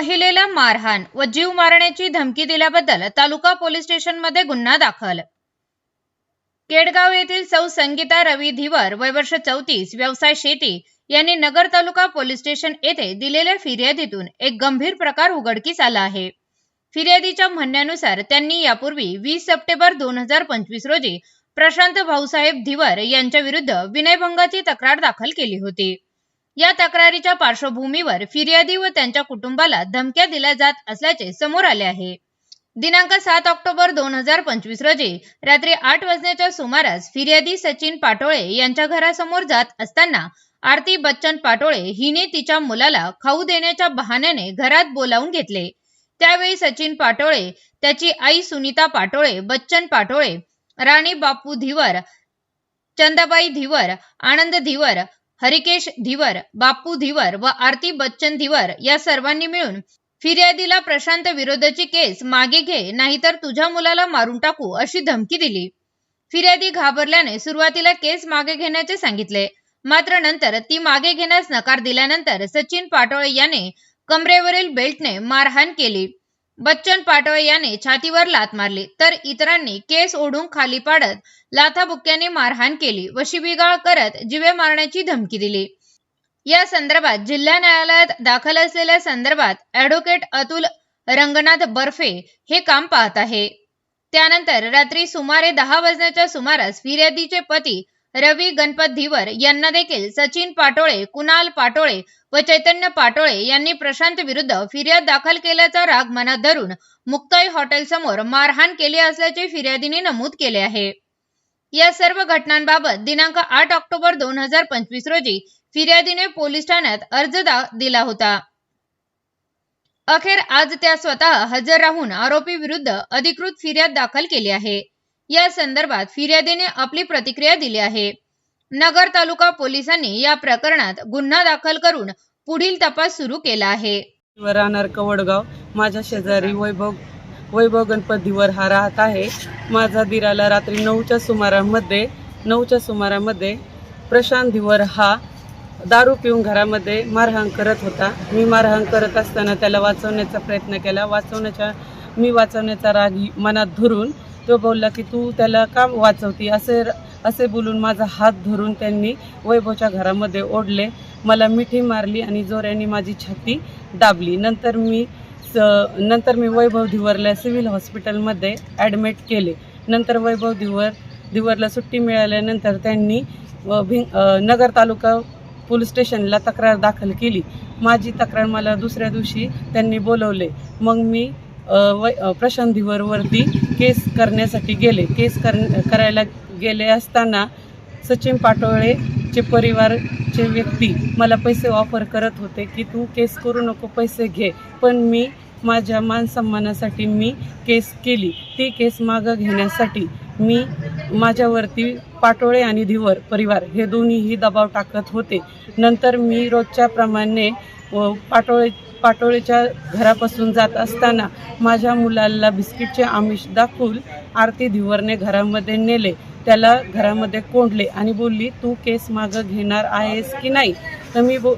महिलेला मारहाण व जीव मारण्याची धमकी दिल्याबद्दल तालुका पोलीस स्टेशनमध्ये गुन्हा दाखल. केडगाव येथील सौ संगीता रवी धिवर वय वर्ष चौतीस व्यवसाय शेती यांनी नगर तालुका पोलीस स्टेशन येथे दिलेल्या फिर्यादीतून एक गंभीर प्रकार उघडकीस आला आहे. फिर्यादीच्या म्हणण्यानुसार त्यांनी यापूर्वी वीस सप्टेंबर दोन हजार पंचवीस रोजी प्रशांत भाऊसाहेब धिवर यांच्या विरुद्ध विनयभंगाची तक्रार दाखल केली होती. या तक्रारीच्या पार्श्वभूमीवर फिर्यादी व त्यांच्या कुटुंबाला धमक्या दिल्या जात असल्याचे समोर आले आहे. दिनांक सात ऑक्टोबर दोन हजार पंचवीस रोजी रात्री आठ वाजण्याच्या सुमारास फिर्यादी सचिन पाटोळे यांच्या घरासमोर जात असताना आरती बच्चन पाटोळे हिने तिच्या मुलाला खाऊ देण्याच्या बहाण्याने घरात बोलावून घेतले. त्यावेळी सचिन पाटोळे त्याची आई सुनीता पाटोळे बच्चन पाटोळे राणी बापू धिवर चंदाबाई धिवर आनंद धिवर हरिकेश धिवर बापू धिवर व आरती बच्चन धिवर या सर्वांनी मिळून फिर्यादीला प्रशांत विरोधाची केस मागे घे नाहीतर तुझ्या मुलाला मारून टाकू अशी धमकी दिली. फिर्यादी घाबरल्याने सुरुवातीला केस मागे घेण्याचे सांगितले. मात्र नंतर ती मागे घेण्यास नकार दिल्यानंतर सचिन पाटोळे याने कमरेवरील बेल्टने मारहाण केली. बच्चन पाटोळे याने छातीवर लात मारली. तर इतरांनी केस ओढून खाली पाडत लाथाबुक्क्याने मारहाण केली व शिबिगाळ करत जिवे मारण्याची धमकी दिली. या संदर्भात जिल्हा न्यायालयात दाखल असलेल्या संदर्भात ॲडव्होकेट अतुल रंगनाथ बर्फे हे काम पाहत आहे. त्यानंतर रात्री सुमारे दहा वाजण्याच्या सुमारास फिर्यादीचे पती रवी गणपत धीवर यांना देखील सचिन पाटोळे कुणाल पाटोळे व चैतन्य पाटोळे यांनी प्रशांत विरुद्ध फिर्याद दाखल केल्याचा राग मनात धरून मुक्ताई हॉटेल समोर मारहाण केली असल्याचे फिर्यादीने नमूद केले आहे. या सर्व घटनांबाबत दिनांक आठ ऑक्टोबर दोन हजार पंचवीस रोजी फिर्यादीने पोलीस ठाण्यात अर्ज दा- दिला होता. अखेर आज त्या स्वतः हजर राहून आरोपी विरुद्ध अधिकृत फिर्याद दाखल केली आहे. या संदर्भात फिर्यादीने आपली प्रतिक्रिया दिली आहे. नगर तालुका पोलिसांनी या प्रकरणात गुन्हा दाखल करून पुढील तपास सुरू केला आहे. राहणार कवडगाव. माझ्या शेजारी वैभव वैभव गणपतीवर हा राहत आहे. माझा दिराला रात्री नऊच्या सुमारामध्ये नऊच्या सुमारामध्ये प्रशांत धीवर हा दारू पिऊन घरामध्ये मारहाण करत होता. मी मारहाण करत असताना त्याला वाचवण्याचा प्रयत्न केला. वाचवण्याच्या मी वाचवण्याचा राग मनात धरून तो बोलला की तू त्याला का वाचवती? असे असे बोलून माझा हात धरून त्यांनी वैभवच्या घरामध्ये ओढले. मला मिठी मारली आणि जोऱ्याने माझी छाती दाबली. नंतर मी स नंतर मी वैभव धिवरला सिव्हिल हॉस्पिटलमध्ये ॲडमिट केले. नंतर वैभव धिवर धिवरला सुट्टी मिळाल्यानंतर त्यांनी व भिं नगर तालुका पोलीस स्टेशनला तक्रार दाखल केली. माझी तक्रार मला दुसऱ्या दिवशी त्यांनी बोलवले. मग मी वै प्रशांत धिवरवरती केस करण्यासाठी गेले. केस कर करायला गेले असताना सचिन पाटोळेचे परिवारचे व्यक्ती मला पैसे ऑफर करत होते की तू केस करू नको पैसे घे. पण मी माझ्या मानसन्मानासाठी मी केस केली. ती केस मागं घेण्यासाठी मी माझ्यावरती पाटोळे आणि धिवर परिवार हे दोन्हीही दबाव टाकत होते. नंतर मी रोजच्याप्रमाणे व पाटोळे पाटोळेच्या घरापासून जात असताना माझ्या मुलाला बिस्किटचे आमिष दाखवून आरती धिवरने घरामध्ये नेले. त्याला घरामध्ये कोंडले आणि बोलली तू केस मागं घेणार आहेस की नाही? तर मी बो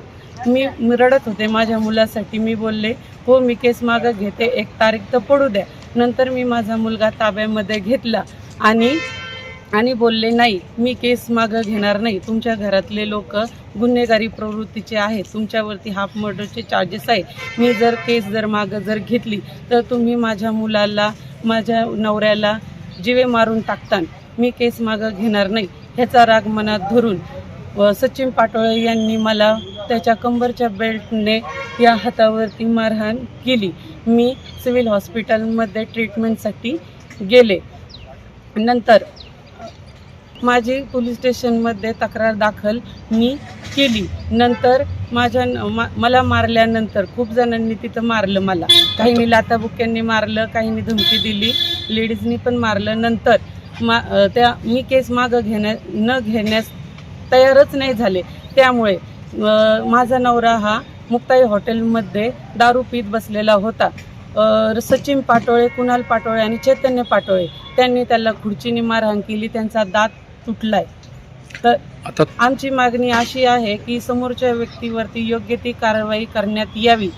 मी रडत होते. माझ्या मुलासाठी मी बोलले हो मी केस मागं घेते. एक तारीख तर पडू द्या. नंतर मी माझा मुलगा ताब्यामध्ये घेतला आणि आणि बोलले नाही मी केस मागं घेणार नाही. तुमच्या घरातले लोक गुन्हेगारी प्रवृत्तीचे आहेत. तुमच्यावरती हाफ मर्डरचे चार्जेस आहे. मी जर केस जर मागं जर घेतली तर तुम्ही माझ्या मुलाला माझ्या नवऱ्याला जिवे मारून टाकतान. मी केस मागं घेणार नाही. ह्याचा राग मनात धरून व सचिन पाटोळे यांनी मला त्याच्या कंबरच्या बेल्टने या हातावरती मारहाण केली. मी सिव्हिल हॉस्पिटलमध्ये ट्रीटमेंटसाठी गेले. नंतर माझी पोलीस स्टेशनमध्ये तक्रार दाखल मी केली. नंतर माझ्या न- मा- मला मारल्यानंतर खूप जणांनी तिथं मारलं मला. काहींनी लाताबुक्यांनी मारलं काहींनी धमकी दिली. लेडीजनी पण मारलं. नंतर मा त्या मी केस मागं घेण्या न घेण्यास तयारच नाही झाले. त्यामुळे माझा नवरा हा मुक्ताई हॉटेलमध्ये दारू पीत बसलेला होता. सचिन पाटोळे कुणाल पाटोळे आणि चैतन्य पाटोळे त्यांनी त्याला खुर्चीने मारहाण केली. त्यांचा दात तुटलाय. तर आता आमची मागणी अशी आहे की समोरच्या व्यक्तीवरती योग्य ती कारवाई करण्यात यावी.